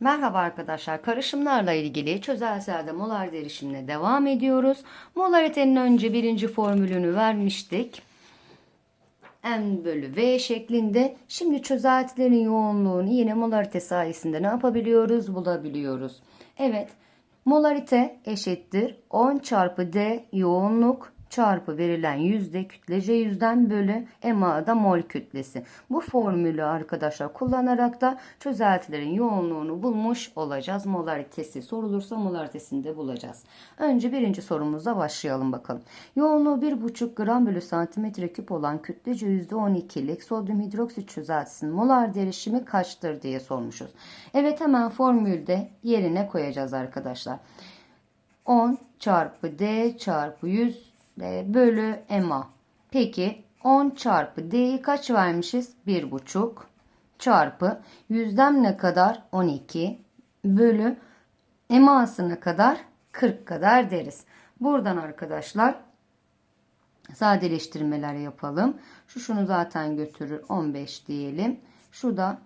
Merhaba arkadaşlar. Karışımlarla ilgili çözeltilerde molar derişimine devam ediyoruz. Molaritenin önce birinci formülünü vermiştik. M bölü V şeklinde. Şimdi çözeltilerin yoğunluğunu yine molarite sayesinde ne yapabiliyoruz? Bulabiliyoruz. Evet. Molarite eşittir 10 çarpı D yoğunluk çarpı verilen yüzde kütlece yüzden bölü MA'da mol kütlesi. Bu formülü arkadaşlar kullanarak da çözeltilerin yoğunluğunu bulmuş olacağız. Molaritesi sorulursa molaritesini de bulacağız. Önce birinci sorumuza başlayalım bakalım. Yoğunluğu 1,5 gram bölü santimetre küp olan kütlece %12'lik sodyum hidroksit çözeltisinin molar derişimi kaçtır diye sormuşuz. Evet hemen formülde yerine koyacağız arkadaşlar. 10 çarpı D çarpı 100 D bölü MA. Peki 10 çarpı D'yi kaç vermişiz? 1,5 çarpı yüzdem ne kadar? 12 bölü MA'sına kadar 40 kadar deriz. Buradan arkadaşlar sadeleştirmeler yapalım. Şu şunu zaten götürür 15 diyelim. Şu da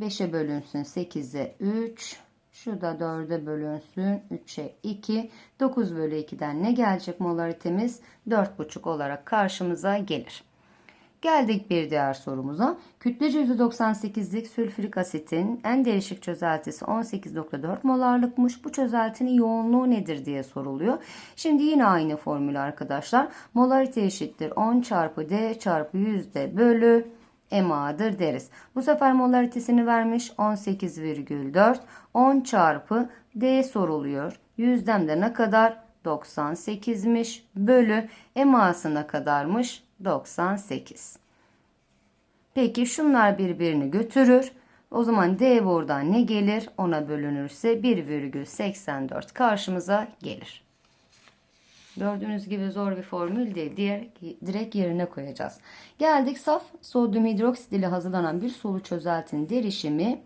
5'e bölünsün 8'e 3 şu da 4'e bölünsün 3'e 2. 9 bölü 2'den ne gelecek molaritemiz? 4,5 olarak karşımıza gelir. Geldik bir diğer sorumuza. Kütlece %98'lik sülfürik asitin en değişik çözeltisi 18.4 molarlıkmış. Bu çözeltinin yoğunluğu nedir diye soruluyor. Şimdi yine aynı formül arkadaşlar. Molarite eşittir 10 çarpı D çarpı yüzde bölü MA'dır deriz. Bu sefer molaritesini vermiş 18,4. 10 çarpı D soruluyor. Yüzdem de ne kadar? 98'miş. Bölü MA'sına kadarmış? 98. Peki şunlar birbirini götürür. O zaman D buradan ne gelir? Ona bölünürse 1,84 karşımıza gelir. Gördüğünüz gibi zor bir formül değil. Diğer, direkt yerine koyacağız. Geldik saf sodyum hidroksit ile hazırlanan bir sulu çözeltinin derişimi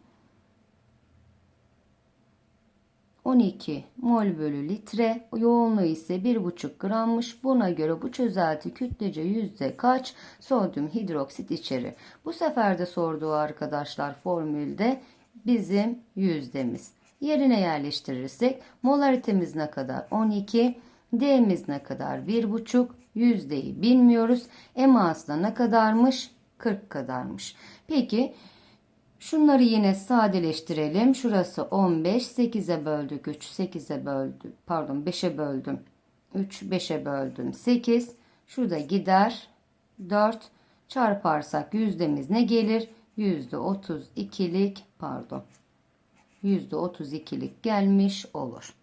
12 mol bölü litre. Yoğunluğu ise 1,5 grammış. Buna göre bu çözelti kütlece yüzde kaç sodyum hidroksit içerir? Bu sefer de sorduğu arkadaşlar formülde bizim yüzdemiz. Yerine yerleştirirsek molaritemiz ne kadar? 12 D'miz ne kadar? 1,5. Yüzdeyi bilmiyoruz. EMA'sı da ne kadarmış? 40 kadarmış. Peki şunları yine sadeleştirelim. Şurası 15. 8'e böldük 3. 8'e böldüm. Pardon 5'e böldüm. 3. 5'e böldüm. 8. Şurada gider. 4. Çarparsak yüzdemiz ne gelir? Yüzde 32'lik pardon. Yüzde 32'lik gelmiş olur.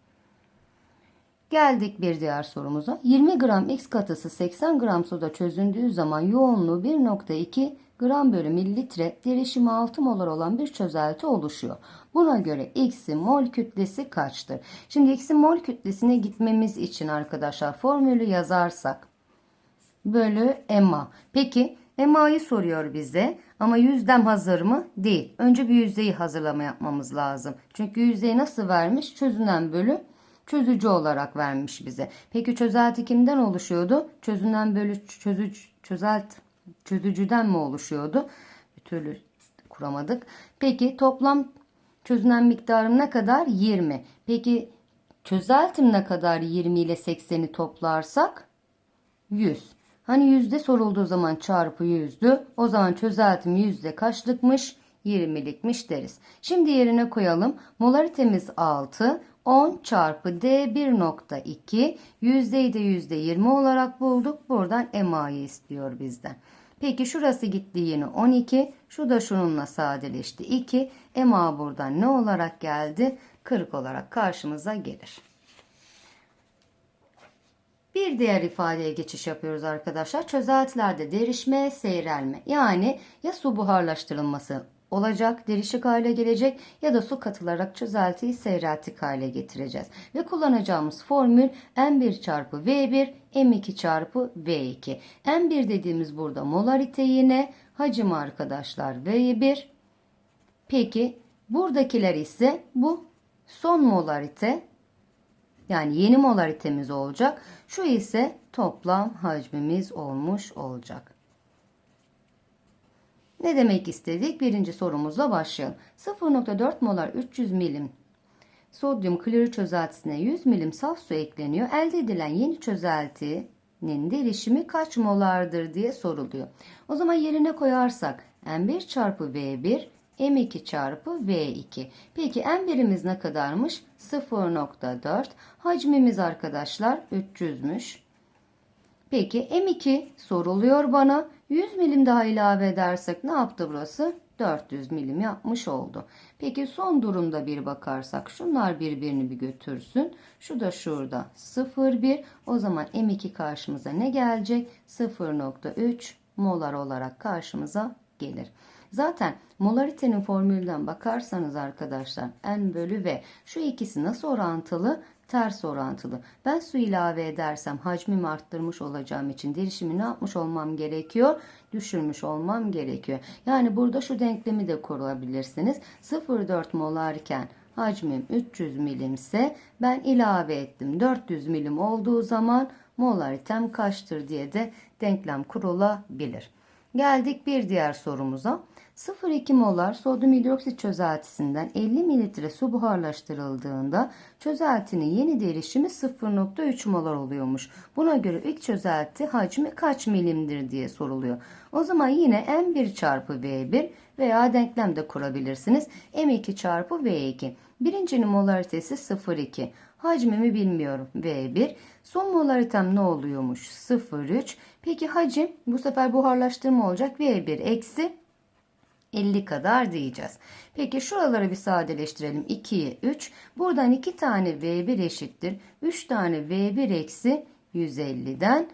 Geldik bir diğer sorumuza. 20 gram X katısı 80 gram suda çözündüğü zaman yoğunluğu 1.2 gram bölü mililitre derişimi 6 molar olan bir çözelti oluşuyor. Buna göre X'in mol kütlesi kaçtır? Şimdi X'in mol kütlesine gitmemiz için arkadaşlar formülü yazarsak bölü EMA. Peki EMA'yı soruyor bize ama yüzdem hazır mı? Değil. Önce bir yüzdeyi hazırlama yapmamız lazım. Çünkü yüzdeyi nasıl vermiş? Çözünen bölü çözücü olarak vermiş bize. Peki çözelti kimden oluşuyordu? Çözünen bölü çözücü, çözelt, çözücüden mi oluşuyordu? Bir türlü kuramadık. Peki toplam çözünen miktarım ne kadar? 20. Peki çözeltim ne kadar 20 ile 80'i toplarsak? 100. Hani yüzde sorulduğu zaman çarpı yüzdü. O zaman çözeltim yüzde kaçlıkmış? 20'likmiş deriz. Şimdi yerine koyalım. Molaritemiz 6. 10 çarpı D 1.2 yüzdeyi de yüzde 20 olarak bulduk. Buradan EMA'yı istiyor bizden. Peki şurası gitti yine 12. Şu da şununla sadeleşti 2. EMA buradan ne olarak geldi? 40 olarak karşımıza gelir. Bir diğer ifadeye geçiş yapıyoruz arkadaşlar. Çözeltilerde derişme, seyrelme. Yani ya su buharlaştırılması olacak, derişik hale gelecek ya da su katılarak çözeltiyi seyreltik hale getireceğiz. Ve kullanacağımız formül M1 çarpı V1, M2 çarpı V2. M1 dediğimiz burada molarite yine, hacim arkadaşlar V1. Peki buradakiler ise bu son molarite yani yeni molaritemiz olacak. Şu ise toplam hacmimiz olmuş olacak. Ne demek istedik? Birinci sorumuzla başlayalım. 0.4 molar 300 milim sodyum klorür çözeltisine 100 milim saf su ekleniyor. Elde edilen yeni çözeltinin derişimi kaç molardır diye soruluyor. O zaman yerine koyarsak M1 çarpı V1 M2 çarpı V2. Peki M1'imiz ne kadarmış? 0.4. Hacmimiz arkadaşlar 300'müş. Peki M2 soruluyor bana. 100 milim daha ilave edersek ne yaptı burası? 400 milim yapmış oldu. Peki son durumda bir bakarsak şunlar birbirini bir götürsün. Şu da şurada 0,1. O zaman M2 karşımıza ne gelecek? 0,3 molar olarak karşımıza gelir. Zaten molaritenin formülünden bakarsanız arkadaşlar N bölü V şu ikisi nasıl orantılı? Ters orantılı. Ben su ilave edersem hacmimi arttırmış olacağım için derişimi ne yapmış olmam gerekiyor? Düşürmüş olmam gerekiyor. Yani burada şu denklemi de kurabilirsiniz. 0,4 molarken hacmim 300 milimse ben ilave ettim. 400 milim olduğu zaman molaritem kaçtır diye de denklem kurulabilir. Geldik bir diğer sorumuza. 0,2 molar sodyum hidroksit çözeltisinden 50 mililitre su buharlaştırıldığında çözeltinin yeni derişimi 0,3 molar oluyormuş. Buna göre ilk çözelti hacmi kaç milimdir diye soruluyor. O zaman yine M1 çarpı V1 veya denklem de kurabilirsiniz. M2 çarpı V2. Birincinin molaritesi 0,2. Hacmimi bilmiyorum. V1. Son molaritem ne oluyormuş? 0,3. Peki hacim bu sefer buharlaştırma olacak. V1 eksi 50 kadar diyeceğiz. Peki şuraları bir sadeleştirelim. 2'ye 3. Buradan 2 tane V1 eşittir. 3 tane V1 eksi 150'den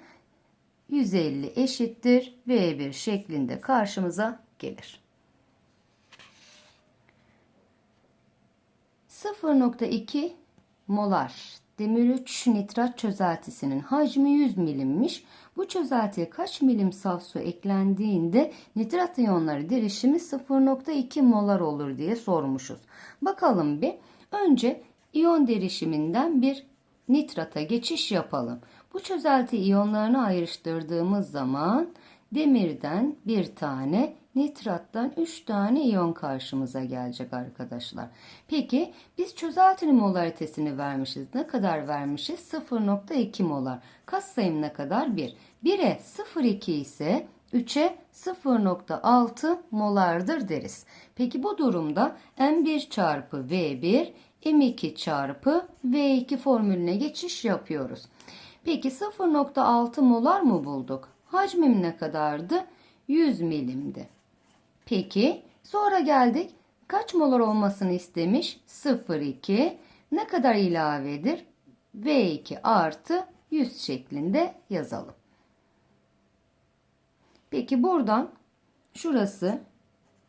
150 eşittir. V1 şeklinde karşımıza gelir. 0.2 molar demir 3 nitrat çözeltisinin hacmi 100 milimmiş. Bu çözeltiye kaç milim saf su eklendiğinde nitrat iyonları derişimi 0.2 molar olur diye sormuşuz. Bakalım bir. Önce iyon derişiminden bir nitrata geçiş yapalım. Bu çözelti iyonlarını ayrıştırdığımız zaman demirden bir tane, nitrattan 3 tane iyon karşımıza gelecek arkadaşlar. Peki biz çözeltinin molaritesini vermişiz. Ne kadar vermişiz? 0.2 molar. Kas sayım ne kadar? 1. 1'e 0.2 ise 3'e 0.6 molardır deriz. Peki bu durumda M1 çarpı V1 M2 çarpı V2 formülüne geçiş yapıyoruz. Peki 0.6 molar mı bulduk? Hacmim ne kadardı? 100 milimdi. Peki sonra geldik. Kaç molar olmasını istemiş? 0,2. Ne kadar ilavedir? V2 artı 100 şeklinde yazalım. Peki buradan şurası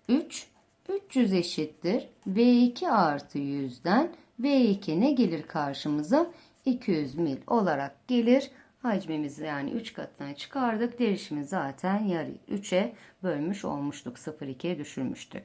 3. 300 eşittir. V2 artı 100'den V2 ne gelir karşımıza? 200 mil olarak gelir. Hacmimizi yani 3 katına çıkardık. Derişimi zaten yarı 3'e bölmüş olmuştuk. 0,2'ye düşürmüştük.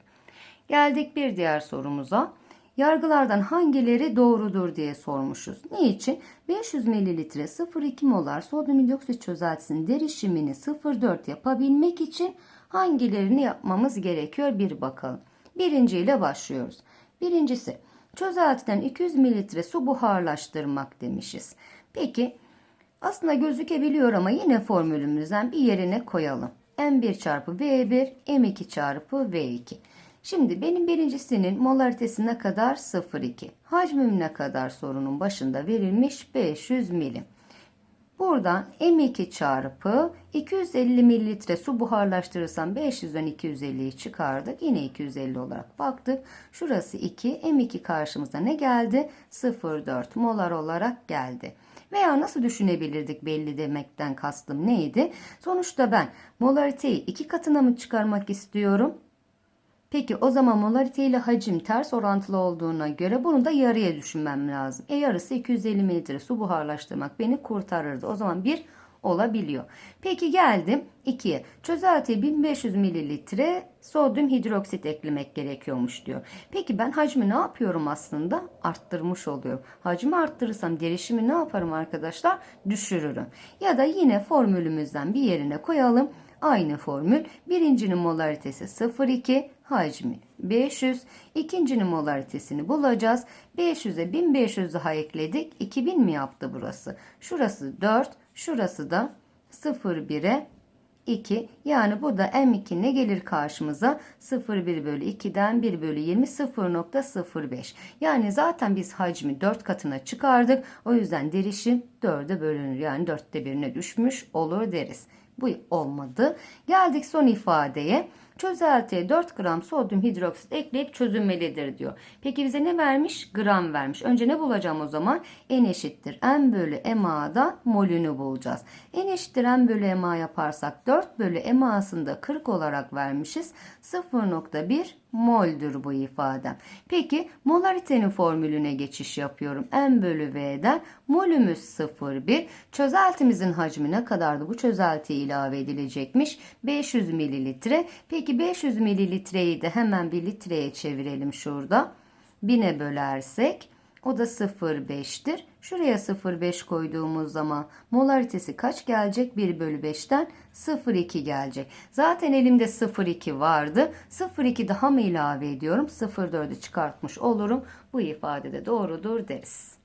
Geldik bir diğer sorumuza. Yargılardan hangileri doğrudur diye sormuşuz. Niçin? 500 mililitre 0,2 molar sodyum hidroksit çözeltisinin derişimini 0,4 yapabilmek için hangilerini yapmamız gerekiyor bir bakalım. Birinci ile başlıyoruz. Birincisi çözeltiden 200 mililitre su buharlaştırmak demişiz. Peki aslında gözükebiliyor ama yine formülümüzden bir yerine koyalım. M1 çarpı V1, M2 çarpı V2. Şimdi benim birincisinin molaritesi ne kadar? 0,2. Hacmim ne kadar sorunun başında verilmiş? 500 milim. Buradan M2 çarpı 250 mililitre su buharlaştırırsam 500'den 250'yi çıkardık. Yine 250 olarak baktık. Şurası 2. M2 karşımıza ne geldi? 0,4 molar olarak geldi. Veya nasıl düşünebilirdik belli demekten kastım neydi? Sonuçta ben molariteyi iki katına mı çıkarmak istiyorum? Peki o zaman molarite ile hacim ters orantılı olduğuna göre bunu da yarıya düşünmem lazım. E yarısı 250 mililitre su buharlaştırmak beni kurtarırdı. O zaman bir olabiliyor. Peki geldim 2'ye. Çözeltiye 1500 mililitre sodyum hidroksit eklemek gerekiyormuş diyor. Peki ben hacmi ne yapıyorum aslında? Arttırmış oluyorum. Hacmi arttırırsam derişimi ne yaparım arkadaşlar? Düşürürüm. Ya da yine formülümüzden bir yerine koyalım. Aynı formül. Birincinin molaritesi 0,2, hacmi 500. İkincinin molaritesini bulacağız. 500'e 1500 daha ekledik. 2000 mi yaptı burası? Şurası 4, şurası da 0,1'e 2 yani bu da M2 ne gelir karşımıza 0,1 bölü 2'den 1 bölü 20 0.05 yani zaten biz hacmi 4 katına çıkardık o yüzden derişim 4'e bölünür yani 4'te 1'ine düşmüş olur deriz. Bu olmadı. Geldik son ifadeye. Çözeltiye 4 gram sodyum hidroksit ekleyip çözünmelidir diyor. Peki bize ne vermiş? Gram vermiş. Önce ne bulacağım o zaman? N eşittir M bölü MA'dan molünü bulacağız. N eşittir M bölü MA yaparsak 4 bölü MA'sında 40 olarak vermişiz. 0.1 moldür bu ifadem. Peki molaritenin formülüne geçiş yapıyorum. M bölü V'den molümüz 0,1. Çözeltimizin hacmi ne kadardı? Bu çözeltiye ilave edilecekmiş. 500 mililitre. Peki 500 mililitreyi de hemen bir litreye çevirelim şurada. 1000'e bölersek o da 0,5'tir. Şuraya 0,5 koyduğumuz zaman molaritesi kaç gelecek? 1 bölü 5'ten 0,2 gelecek. Zaten elimde 0,2 vardı. 0,2 daha mı ilave ediyorum? 0,4'ü çıkartmış olurum. Bu ifade de doğrudur deriz.